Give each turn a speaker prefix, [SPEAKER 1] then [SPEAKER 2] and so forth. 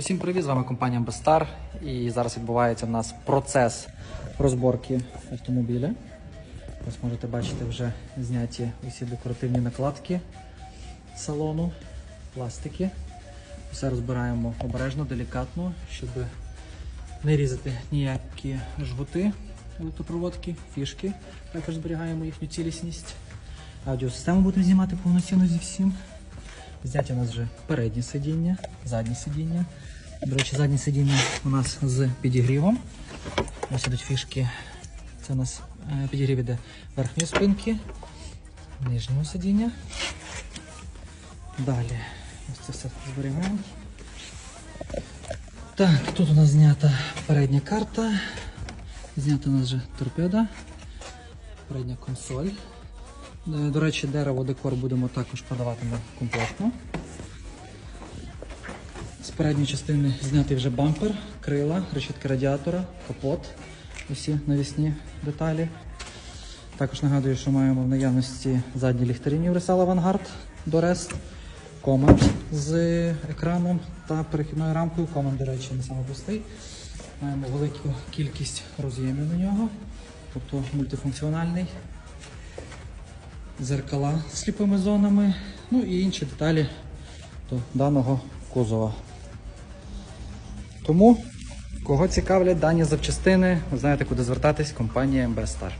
[SPEAKER 1] Усім привіт, з вами компанія Ambestar. І зараз відбувається в нас процес розборки автомобіля. Ось можете бачити вже зняті усі декоративні накладки салону, пластики. Все розбираємо обережно, делікатно, щоб не різати ніякі жгути електропроводки, фішки. Також зберігаємо їхню цілісність. Аудіосистему будемо знімати повноцінно зі всім. Зняті у нас вже передні сидіння, задні сидіння. До речі, задні сидіння у нас з підігрівом. Ось ідуть фішки. Це у нас е, підігрів іде верхньої спинки, нижнього сидіння. Далі ось це все зберігаємо. Так, тут у нас знята передня карта. Знята у нас вже торпеда, передня консоль. Е, До речі, дерево декор будемо також продавати на комплектно. З передньої частини знятий вже бампер, крила, решітка радіатора, капот, усі навісні деталі. Також нагадую, що маємо в наявності задні ліхтарі Universal Avantgarde Dores, команд з екраном та перехідною рамкою. Команд, до речі, не саме пустий. Маємо велику кількість роз'ємів на нього, тобто мультифункціональний зеркала з сліпими зонами, ну і інші деталі до даного кузова. Тому, кого цікавлять дані запчастини, ви знаєте, куди звертатись, компанія MB Star.